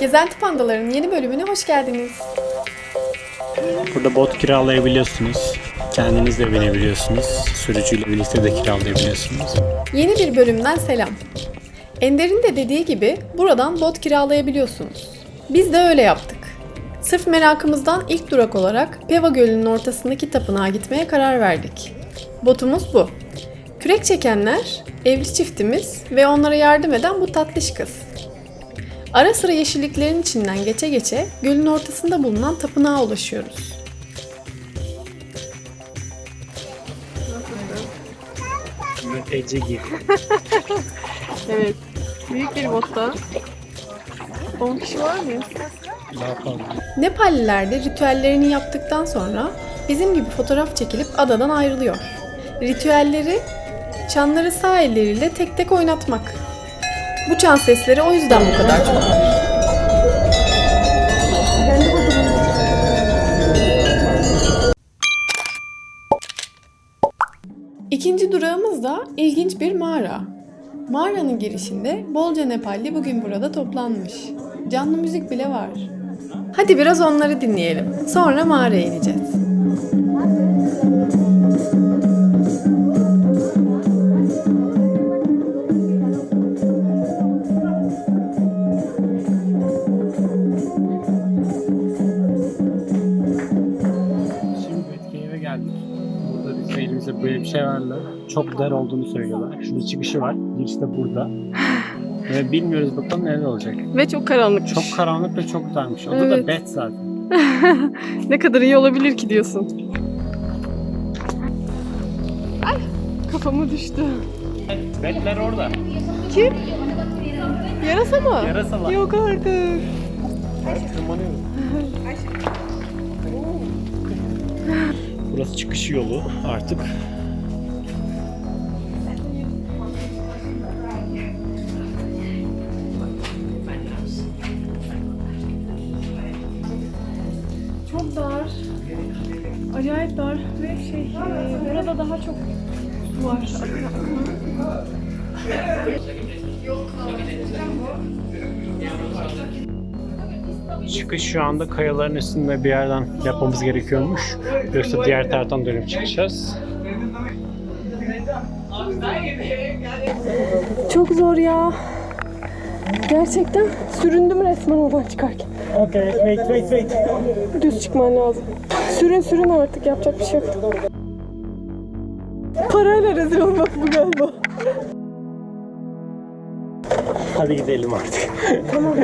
Gezenti Pandaların yeni bölümüne hoş geldiniz. Burada bot kiralayabiliyorsunuz. Kendiniz de binebiliyorsunuz. Sürücüyle birlikte de kiralayabiliyorsunuz. Yeni bir bölümden selam. Ender'in de dediği gibi buradan bot kiralayabiliyorsunuz. Biz de öyle yaptık. Sırf merakımızdan ilk durak olarak Peva Gölü'nün ortasındaki tapınağa gitmeye karar verdik. Botumuz bu. Kürek çekenler, evli çiftimiz ve onlara yardım eden bu tatlış kız. Ara sıra yeşilliklerin içinden geçe geçe gölün ortasında bulunan tapınağa ulaşıyoruz. Ece gibi. Evet. Büyük bir botta. 10 kişi var fazla. Nepalliler de ritüellerini yaptıktan sonra bizim gibi fotoğraf çekilip adadan ayrılıyor. Ritüelleri çanları sağ elleriyle tek tek oynatmak. Bu çan sesleri o yüzden bu kadar çok. İkinci durağımız da ilginç bir mağara. Mağaranın girişinde bolca Nepalli bugün burada toplanmış. Canlı müzik bile var. Hadi biraz onları dinleyelim. Sonra mağaraya ineceğiz. Bir şey. Çok dar olduğunu söylüyorlar. Şurada çıkışı var. Giriş de burada. Ve bilmiyoruz bakalım neler olacak. Ve çok karanlık. Çok karanlık ve çok darmış. Adı Evet. da Bat zaten. ne kadar iyi olabilir ki diyorsun. Ay kafama düştü. Batler orada. Kim? Yarasa mı? Yarasalar. Yok artık. Tırmanıyorum. Burası çıkış yolu artık. Acayip dar ve şey e, burada daha çok su var. Çıkış şu anda kayaların üstünde bir yerden yapmamız gerekiyormuş. Yoksa diğer taraftan dönüp çıkacağız. Çok zor ya. Gerçekten süründüm resmen oradan çıkarken. Okay, wait, wait, wait. Düz çıkman lazım. Sürün sürün artık yapacak bir şey yok. Parayla rezil olmak bu galiba. Hadi gidelim artık. Tamam.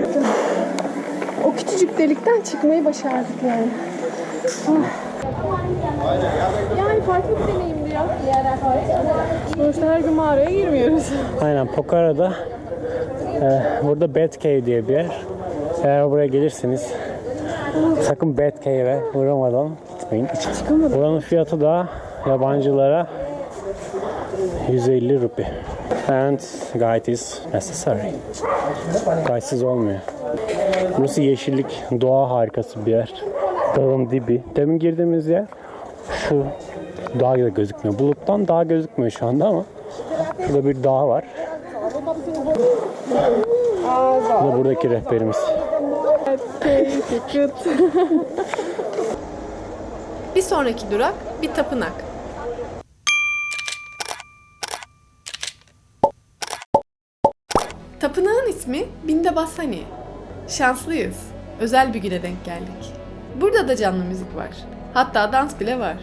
O küçücük delikten çıkmayı başardık yani. Ah. Yani farklı bir deneyimdi ya. Sonuçta her gün mağaraya girmiyoruz. Aynen Pokara'da e, burada Batcave diye bir yer. Eğer buraya gelirseniz sakın Batcave'e uğramadan gitmeyin. Buranın fiyatı da yabancılara 150 rupi. And guide is necessary. Guide'siz olmuyor. Burası yeşillik, doğa harikası bir yer. Dağın dibi. Demin girdiğimiz yer şu dağ da gözükmüyor. Buluttan dağ gözükmüyor şu anda ama şurada bir dağ var. Bu da buradaki rehberimiz. Bir sonraki durak bir tapınak. Tapınağın ismi Bindabasani. Şanslıyız. Özel bir güne denk geldik. Burada da canlı müzik var. Hatta dans bile var.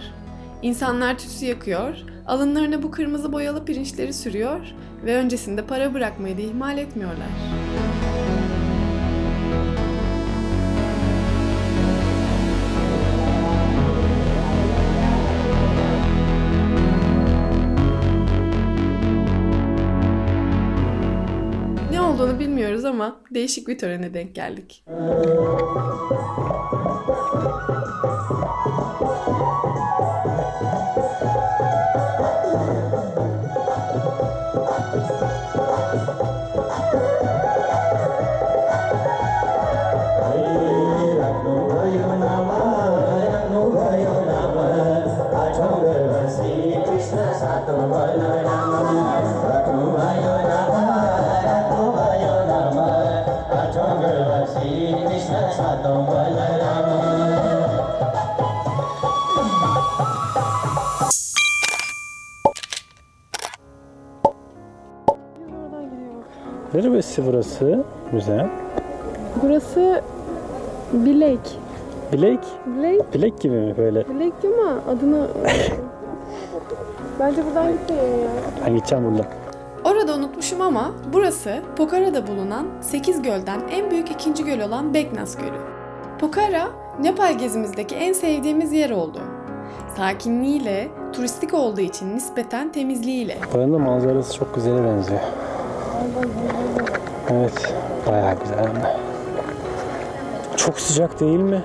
İnsanlar tütsü yakıyor, alınlarına bu kırmızı boyalı pirinçleri sürüyor ve öncesinde para bırakmayı da ihmal etmiyorlar. olduğunu bilmiyoruz ama değişik bir törene denk geldik. Neresi burası? Güzel. Burası Bilek. Bilek. Bilek, Bilek gibi mi böyle? Bilek değil mi? Adını... Bence buradan gitmeyelim ya. Ben gideceğim buradan. Orada unutmuşum ama burası Pokara'da bulunan 8 gölden en büyük ikinci göl olan Beknas Gölü. Pokhara, Nepal gezimizdeki en sevdiğimiz yer oldu. Sakinliğiyle, turistik olduğu için nispeten temizliğiyle. Buranın da manzarası çok güzele benziyor. Evet. Bayağı güzel de. Çok sıcak değil mi?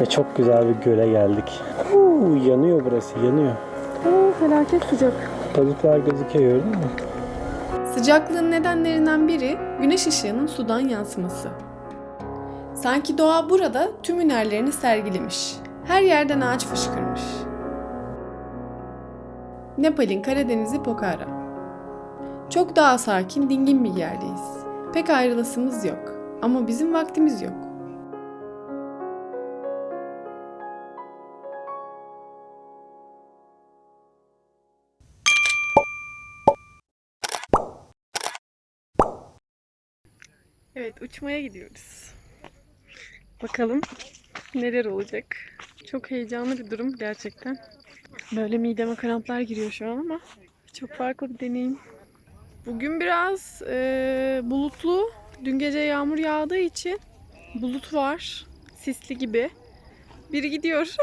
Ve çok güzel bir göle geldik. Uuu, yanıyor burası, yanıyor. Oo, felaket sıcak. Balıklar gözüküyor gördün mü? Sıcaklığın nedenlerinden biri güneş ışığının sudan yansıması. Sanki doğa burada tüm hünerlerini sergilemiş. Her yerden ağaç fışkırmış. Nepal'in Karadeniz'i Pokhara. Çok daha sakin, dingin bir yerdeyiz. Pek ayrılasımız yok. Ama bizim vaktimiz yok. Evet, uçmaya gidiyoruz. Bakalım neler olacak. Çok heyecanlı bir durum gerçekten. Böyle mideme kramplar giriyor şu an ama çok farklı bir deneyim. Bugün biraz eee, bulutlu. Dün gece yağmur yağdığı için bulut var. Sisli gibi. Biri gidiyor.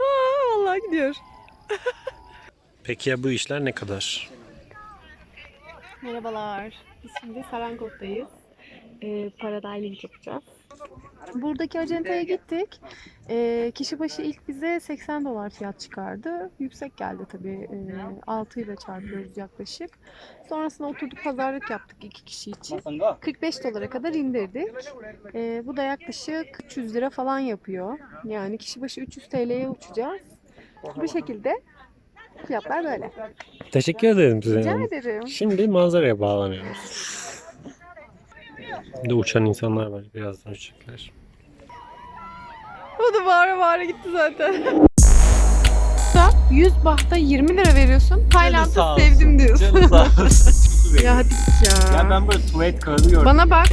Aa, vallahi gidiyor. Peki ya bu işler ne kadar? Merhabalar. Biz şimdi Sarankot'tayız. Ee, paradiling yapacağız. Buradaki acentaya gittik. Ee, kişi başı ilk bize 80 dolar fiyat çıkardı. Yüksek geldi tabii. Ee, 6 ile çarpıyoruz yaklaşık. Sonrasında oturduk pazarlık yaptık iki kişi için. 45 dolara kadar indirdik. Ee, bu da yaklaşık 300 lira falan yapıyor. Yani kişi başı 300 TL'ye uçacağız. Bu şekilde fiyatlar böyle. Teşekkür ederim size. Rica ederim. Şimdi manzaraya bağlanıyoruz. Bir de uçan insanlar var. Birazdan uçacaklar. O da bağıra bağıra gitti zaten. 100 bahta 20 lira veriyorsun. Tayland'ı sevdim diyorsun. Canı sağ olsun. ya hadi git ya. ya ben böyle tuvalet kağıdı gördüm. Bana bak.